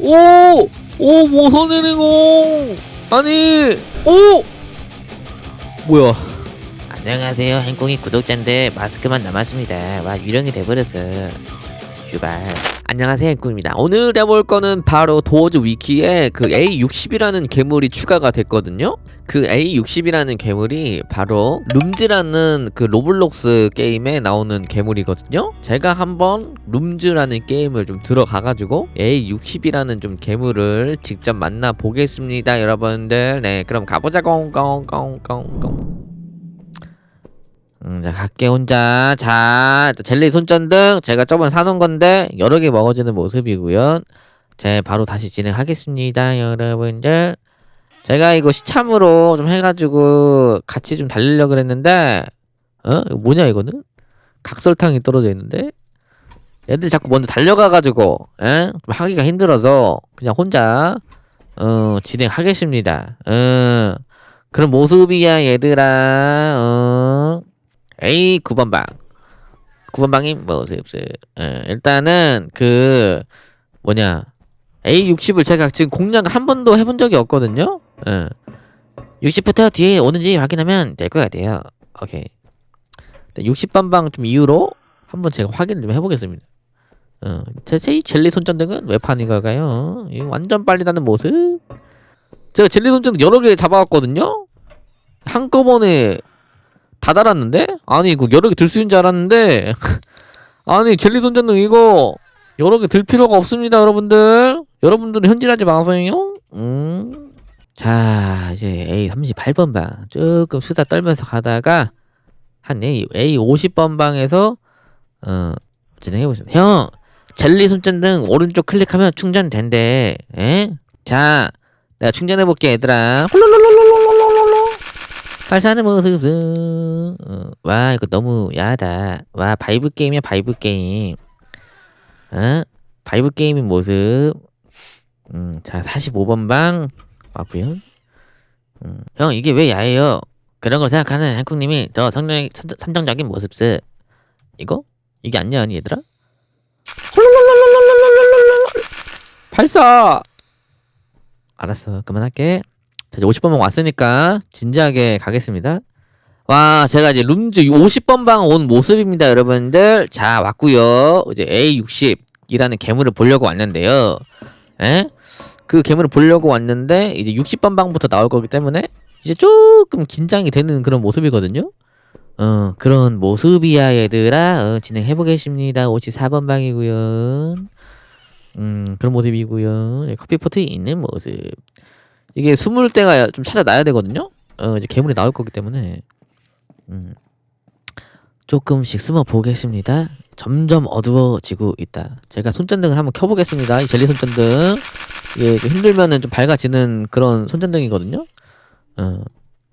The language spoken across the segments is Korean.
오오오오오오오오오오 모선내리고 아니 오 뭐야 안녕하세요 행콩이 구독자인데 마스크만 남았습니다 와 유령이 돼버렸어 슈발. 안녕하세요 행꾸입니다. 오늘 해볼 거는 바로 도어즈 위키에 그 A60이라는 괴물이 추가가 됐거든요. 그 A60이라는 괴물이 바로 룸즈라는 그 로블록스 게임에 나오는 괴물이거든요. 제가 한번 룸즈라는 게임을 좀 들어가가지고 A60이라는 좀 괴물을 직접 만나 보겠습니다 여러분들. 네 그럼 가보자. 꽁꽁꽁꽁꽁 음, 자, 갈게 혼자. 자, 젤리 손전등 제가 저번 사놓은 건데 여러 개 먹어주는 모습이고요. 자, 바로 다시 진행하겠습니다, 여러분들. 제가 이거 시참으로 좀 해가지고 같이 좀 달리려 그랬는데, 어, 이거 뭐냐 이거는? 각설탕이 떨어져 있는데. 애들이 자꾸 먼저 달려가가지고, 에? 좀 하기가 힘들어서 그냥 혼자 어 진행하겠습니다. 어. 그런 모습이야 얘들아. 어. A 9번 방. 9번 방이 모습. 예, 일단은 그 뭐냐 A 60을 제가 지금 공략을 한 번도 해본 적이 없거든요. 예. 60부터 뒤에 오는지 확인하면 될 것 같아요. 오케이. 60번 방 좀 이후로 한번 제가 확인을 좀 해보겠습니다. 어, 제이 젤리 손전등은 왜 파는 걸까요? 이 완전 빨리 나는 모습. 제가 젤리 손전등 여러 개 잡아왔거든요. 한꺼번에 다 달았는데? 아니 이거 여러 개 들 수 있는 줄 알았는데. 아니 젤리 손전등 이거 여러 개 들 필요가 없습니다 여러분들. 여러분들은 현질하지 마세요. 음. 자 이제 A 38번 방. 조금 수다 떨면서 가다가 한 A, A 50번 방에서 어 진행해 보겠습니다. 형 젤리 손전등 오른쪽 클릭하면 충전된대. 에? 자 내가 충전해 볼게 얘들아. 홀롤롤롤롤롤롤롤 발사하는 모습 어, 와 이거 너무 야하다. 와 바이브 게임이야 바이브 게임. 어? 바이브 게임인 모습. 음, 자 45번 방 왔구요. 음, 형 이게 왜 야해요? 그런 걸 생각하는 한국님이 더 선- 선정적인 모습스. 이거? 이게 안 야하니 얘들아? 발사 알았어 그만할게 자, 이제 50번 방 왔으니까 진지하게 가겠습니다. 와, 제가 이제 룸즈 50번 방 온 모습입니다, 여러분들. 자, 왔고요. 이제 A60이라는 괴물을 보려고 왔는데요. 에? 그 괴물을 보려고 왔는데 이제 60번 방부터 나올 거기 때문에 이제 조금 긴장이 되는 그런 모습이거든요. 어, 그런 모습이야, 얘들아. 어, 진행해 보겠습니다. 54번 방이고요. 음, 그런 모습이고요. 네, 커피포트에 있는 모습. 이게 숨을 때가 좀 찾아놔야 되거든요. 어 이제 괴물이 나올 거기 때문에 음 조금씩 숨어 보겠습니다. 점점 어두워지고 있다. 제가 손전등을 한번 켜보겠습니다. 이 젤리 손전등 이게 좀 힘들면은 좀 밝아지는 그런 손전등이거든요. 어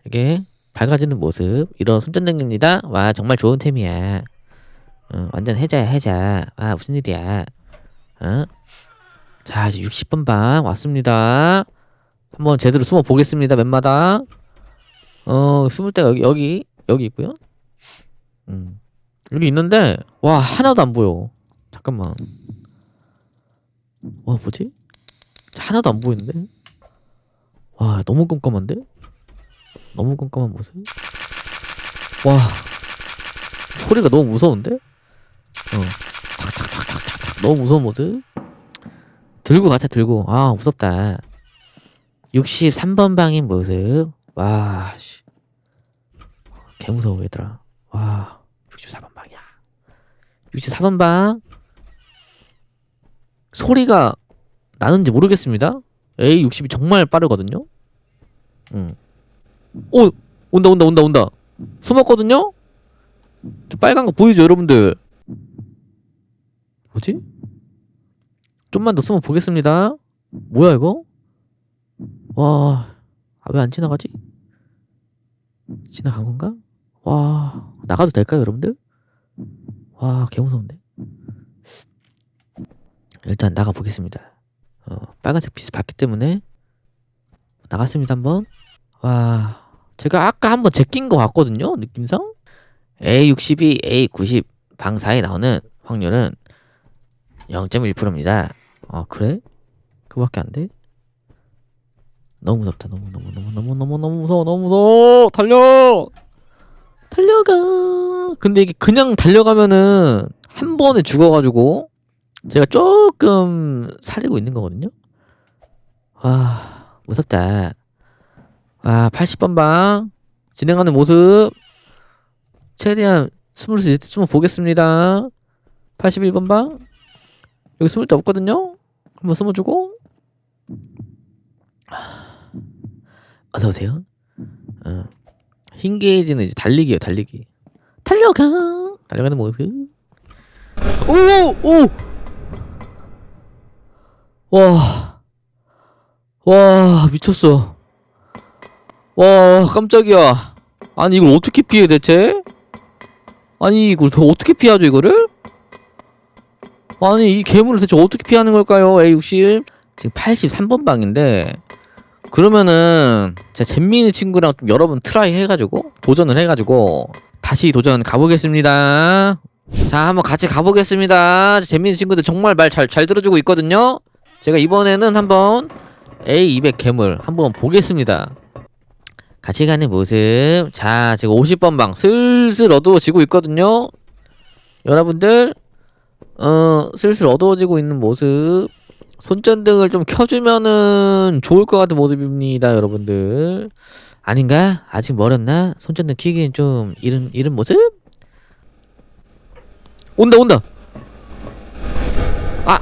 이게 밝아지는 모습 이런 손전등입니다. 와 정말 좋은 템이야. 어, 완전 해자야 해자. 아 무슨 일이야. 어? 자 이제 60번 방 왔습니다. 한번 제대로 숨어 보겠습니다. 맨마다. 어, 숨을 때가 여기 여기 여기 있고요. 음. 여기 있는데 와, 하나도 안 보여. 잠깐만. 와, 뭐지? 하나도 안 보이는데? 와, 너무 깜깜한데? 너무 깜깜한 모습. 와. 소리가 너무 무서운데? 어. 탁탁탁탁탁탁 너무 무서운 모습. 들고 가자, 들고. 아, 무섭다. 63번 방인 모습. 와, 씨. 개 무서워, 얘들아. 와, 64번 방이야. 64번 방. 소리가 나는지 모르겠습니다. A60이 정말 빠르거든요. 응. 오, 온다, 온다, 온다, 온다. 숨었거든요? 저 빨간 거 보이죠, 여러분들? 뭐지? 좀만 더 숨어 보겠습니다. 뭐야, 이거? 와, 아, 왜안 지나가지? 지나간 건가? 와, 나가도 될까요, 여러분들? 와, 개 무서운데. 일단 나가 보겠습니다. 어, 빨간색 빛을 봤기 때문에 나갔습니다 한번. 와, 제가 아까 한번 제낀 거 같거든요, 느낌상. A62, A90 방 사이에 나오는 확률은 0.1%입니다. 아 그래? 그밖에 안 돼? 너무 무섭다. 너무 너무 너무 너무 너무 너무 무서워. 너무 무서워. 달려! 달려가! 근데 이게 그냥 달려가면은 한 번에 죽어가지고 제가 조금 사리고 있는 거거든요? 와 무섭다. 와 80번 방. 진행하는 모습. 최대한 숨을 수 있을 때 숨어 보겠습니다. 81번 방. 여기 데 없거든요? 한번 숨어주고 어서 오세요. 어. 흰 게이지는 이제 달리기예요, 달리기. 달려가. 달려가는 모습. 오, 오. 와. 와, 미쳤어. 와, 깜짝이야. 아니 이걸 어떻게 피해 대체? 아니 이걸 더 어떻게 피하죠 이거를? 아니 이 괴물을 대체 어떻게 피하는 걸까요? A60 지금 83번 방인데 그러면은 제 잼민이 친구랑 좀 여러 번 트라이 해가지고 도전을 해가지고 다시 도전 가보겠습니다. 자 한번 같이 가보겠습니다. 잼민이 친구들 정말 말 잘 잘 들어주고 있거든요. 제가 이번에는 한번 A200 괴물 한번 보겠습니다. 같이 가는 모습. 자 지금 50번 방 슬슬 어두워지고 있거든요. 여러분들 어 슬슬 어두워지고 있는 모습. 손전등을 좀 켜주면은 좋을 것 같은 모습입니다, 여러분들. 아닌가? 아직 멀었나? 손전등 켜기엔 좀 이른 이른 모습? 온다 온다. 아,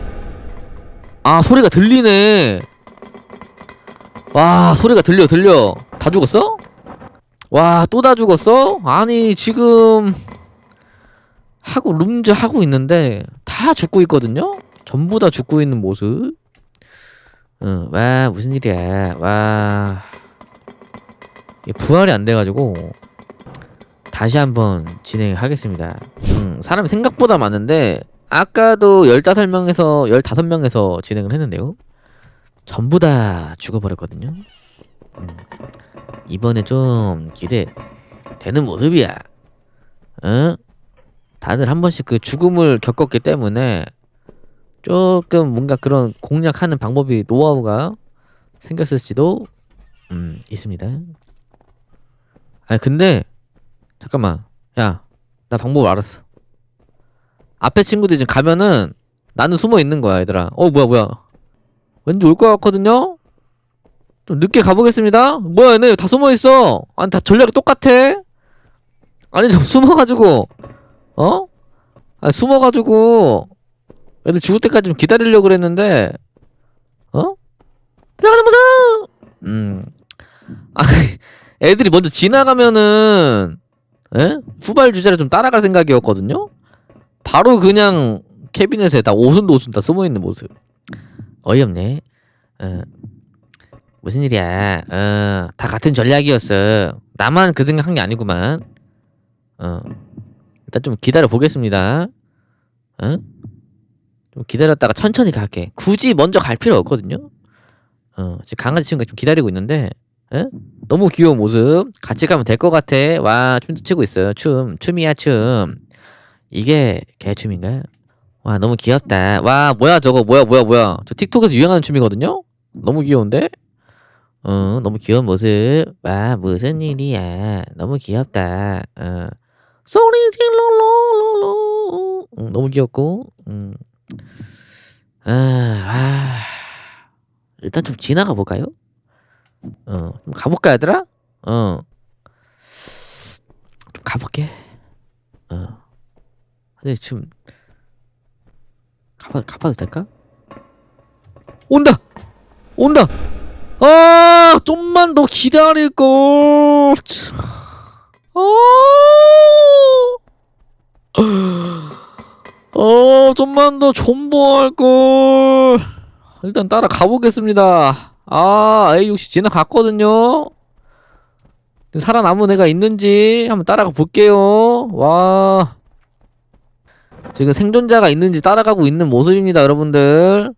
아 소리가 들리네. 와 소리가 들려 들려. 다 죽었어? 와 또 다 죽었어? 아니 지금 하고 룸즈 하고 있는데 다 죽고 있거든요. 전부 다 죽고 있는 모습. 어, 와 무슨 일이야? 와 부활이 안 돼가지고 다시 한번 진행하겠습니다. 음, 사람이 생각보다 많은데 아까도 15명에서 15명에서 진행을 했는데요. 전부 다 죽어버렸거든요. 음, 이번에 좀 기대 되는 모습이야. 어? 다들 한 번씩 그 죽음을 겪었기 때문에 조금 뭔가 그런 공략하는 방법이 노하우가 생겼을지도 음 있습니다. 아 근데 잠깐만 야 나 방법 알았어. 앞에 친구들 지금 가면은 나는 숨어 있는 거야 얘들아. 어 뭐야 뭐야 왠지 올 것 같거든요. 좀 늦게 가보겠습니다. 뭐야 얘네 다 숨어 있어. 아니 다 전략이 똑같아. 아니 좀 숨어가지고 어? 아 숨어가지고 애들 죽을 때까지 좀 기다리려고 그랬는데 어? 들어가는 모습! 음. 아, 애들이 먼저 지나가면은 에? 후발 주자를 좀 따라갈 생각이었거든요. 바로 그냥 캐비넷에 다 오순도순 다 숨어 있는 모습. 어이없네. 어. 무슨 일이야? 어, 다 같은 전략이었어. 나만 그 생각한 게 아니구만. 어. 일단 좀 기다려 보겠습니다. 어? 좀 기다렸다가 천천히 갈게. 굳이 먼저 갈 필요 없거든요. 어, 지금 강아지 친구가 좀 기다리고 있는데, 에? 너무 귀여운 모습. 같이 가면 될 것 같아. 와, 춤도 추고 있어요. 춤, 춤이야, 춤. 이게 개춤인가요? 와, 너무 귀엽다. 와, 뭐야, 저거, 뭐야, 뭐야, 뭐야. 저 틱톡에서 유행하는 춤이거든요? 너무 귀여운데? 어, 너무 귀여운 모습. 와, 무슨 일이야. 너무 귀엽다. 어. 소리 질러 로 로 로. 음, 너무 귀엽고, 음. 아, 아, 일단 좀 지나가 볼까요? 어, 좀 가볼까 얘들아? 어, 좀 가볼게. 어, 근데 지금 가봐 가봐도 될까? 온다, 온다. 아, 좀만 더 기다릴 걸. 아. 어, 좀만 더 존버할 걸. 일단 따라 가 보겠습니다. 아, A60 지나갔거든요. 살아남은 애가 있는지 한번 따라가 볼게요. 와. 지금 생존자가 있는지 따라가고 있는 모습입니다, 여러분들.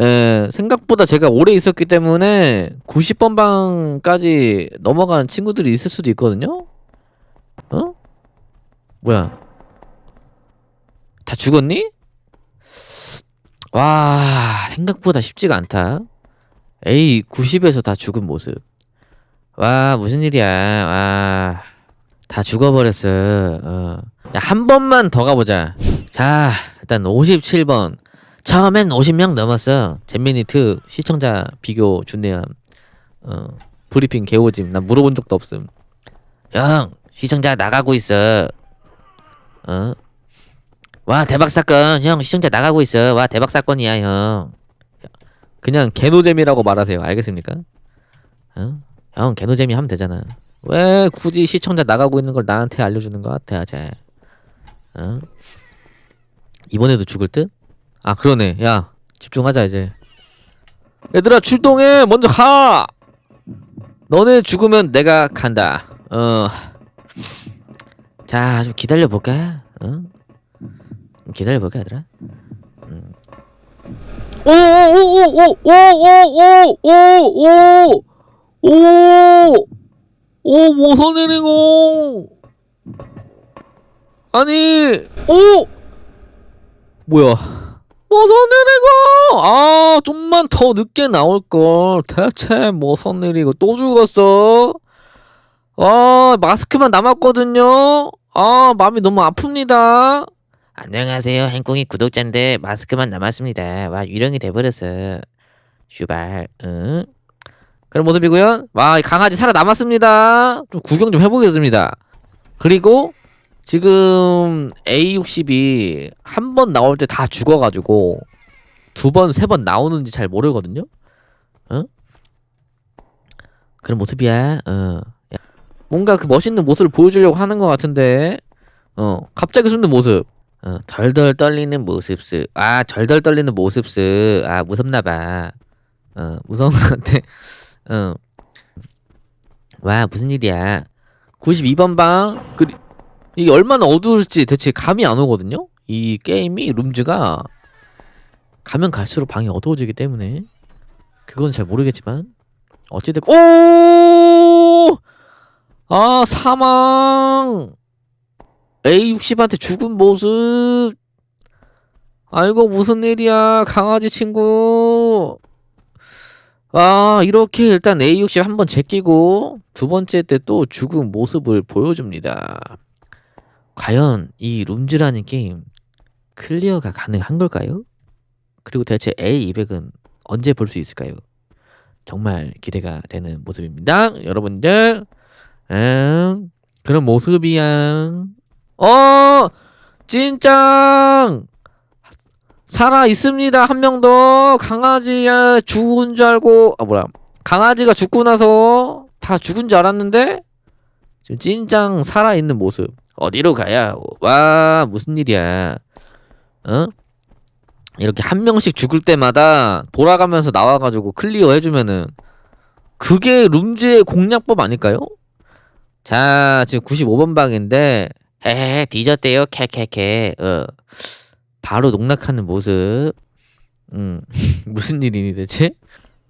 예, 생각보다 제가 오래 있었기 때문에 90번 방까지 넘어간 친구들이 있을 수도 있거든요. 어? 뭐야? 다 죽었니? 와 생각보다 쉽지가 않다. A 90에서 다 죽은 모습. 와 무슨 일이야. 와 다 죽어버렸어. 어. 야, 한 번만 더 가보자. 자 일단 57번. 처음엔 50명 넘었어. 잼미니트 시청자 비교 준내함. 어 브리핑 개오짐. 나 물어본 적도 없음. 형 시청자 나가고 있어 어? 와 대박 사건 형 시청자 나가고 있어 와 대박 사건이야 형 그냥 개노잼이라고 말하세요. 알겠습니까? 어? 형 개노잼이 하면 되잖아 왜 굳이 시청자 나가고 있는 걸 나한테 알려주는 것 같아, 쟤. 어? 이번에도 죽을 듯? 아, 그러네. 야, 집중하자, 이제. 얘들아, 출동해! 먼저 가! 너네 죽으면 내가 간다. 어, 자 좀 기다려볼까? 어? 좀 기다려볼까 얘들아? 오, 오, 오, 오, 오, 오, 오, 오, 오, 오, 모서 내리고. 아니, 오, 뭐야? 모서 내리고. 아, 좀만 더 늦게 나올 걸. 대체 모서 내리고 또 죽었어. 아, 마스크만 남았거든요. 아, 마음이 너무 아픕니다. 안녕하세요 행콩이 구독자인데 마스크만 남았습니다 와 유령이 돼버렸어 슈발 응? 그런 모습이고요. 와, 이 강아지 살아남았습니다. 좀 구경 좀 해보겠습니다. 그리고 지금 A60이 한 번 나올 때 다 죽어가지고 두 번, 세 번 나오는지 잘 모르거든요. 어? 그런 모습이야. 어. 야, 뭔가 그 멋있는 모습을 보여주려고 하는 것 같은데, 어, 갑자기 숨는 모습. 어, 덜덜 떨리는 모습스 아 덜덜 떨리는 모습스 아 무섭나봐 어, 무서운 것 같아. 어. 와 무슨 일이야 92번 방. 그 이게 얼마나 어두울지 대체 감이 안 오거든요. 이 게임이 룸즈가 가면 갈수록 방이 어두워지기 때문에 그건 잘 모르겠지만 어찌됐건 오! 아 사망 A60한테 죽은 모습 아이고 무슨 일이야 강아지 친구 아 이렇게 일단 A60 한번 제끼고 두 번째 때 또 죽은 모습을 보여줍니다 과연 이 룸즈라는 게임 클리어가 가능한 걸까요? 그리고 대체 A200은 언제 볼 수 있을까요? 정말 기대가 되는 모습입니다. 여러분들, 음, 그런 모습이야. 어, 찐짱! 살아 있습니다. 한 명 더. 강아지야, 죽은 줄 알고, 아, 뭐야. 강아지가 죽고 나서 다 죽은 줄 알았는데, 지금 찐짱 살아 있는 모습. 어디로 가야? 와, 무슨 일이야. 어? 이렇게 한 명씩 죽을 때마다 돌아가면서 나와가지고 클리어 해주면은 그게 룸즈의 공략법 아닐까요? 자, 지금 95번 방인데 헤헤헤 뒤졌대요 캐캐캐 어, 바로 농락하는 모습. 음, 무슨 일이니 대체?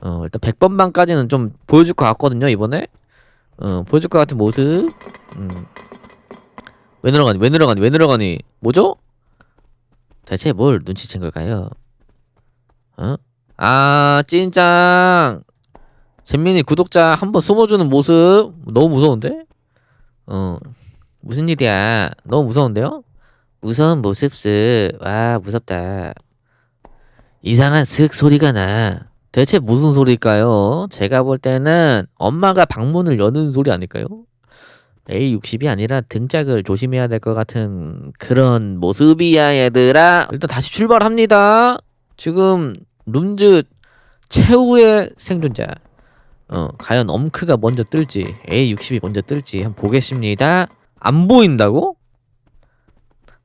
어, 일단 100번 방까지는 좀 보여줄 것 같거든요, 이번에. 어, 보여줄 것 같은 모습. 음. 왜 늘어가니? 왜 늘어가니? 왜 늘어가니? 뭐죠? 대체 뭘 눈치챈 걸까요? 어? 아, 찐짱! 잼민이 구독자 한번 숨어주는 모습 너무 무서운데? 어, 무슨 일이야? 너무 무서운데요? 무서운 모습스 와 무섭다 이상한 슥 소리가 나 대체 무슨 소리일까요? 제가 볼 때는 엄마가 방문을 여는 소리 아닐까요? A60이 아니라 등짝을 조심해야 될 것 같은 그런 모습이야 얘들아 일단 다시 출발합니다 지금 룸즈 최후의 생존자 어 과연 엄크가 먼저 뜰지 A60이 먼저 뜰지 한번 보겠습니다 안 보인다고?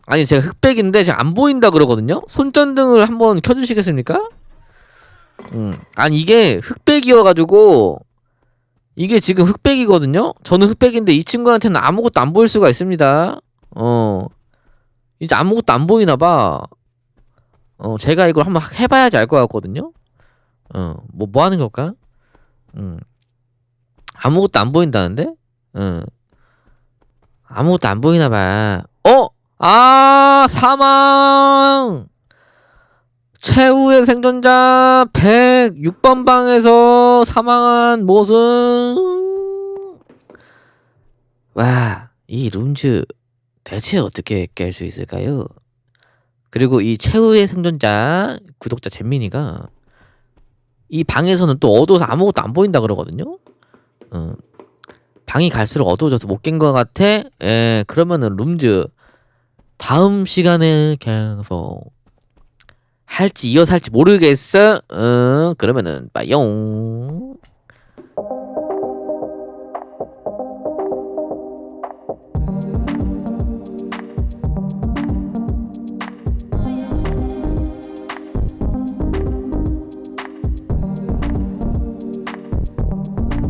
아니 제가 흑백인데 제가 안 보인다 그러거든요 손전등을 한번 켜주시겠습니까? 음 아니 이게 흑백이어가지고 이게 지금 흑백이거든요. 저는 흑백인데 이 친구한테는 아무것도 안 보일 수가 있습니다. 어, 이제 아무것도 안 보이나 봐. 어, 제가 이걸 한번 해봐야지 알 것 같거든요. 어, 뭐, 뭐 하는 걸까? 음, 아무것도 안 보인다는데? 어, 아무것도 안 보이나 봐. 어? 아, 사망! 최후의 생존자 106번 방에서 사망한 모습. 와, 이 룸즈 대체 어떻게 깰 수 있을까요? 그리고 이 최후의 생존자 구독자 잼민이가 이 방에서는 또 어두워서 아무것도 안 보인다 그러거든요. 어, 방이 갈수록 어두워져서 못 깬 것 같아. 예, 그러면은 룸즈 다음 시간에 계속 할지 이어서 할지 모르겠어. 어, 그러면은 빠용.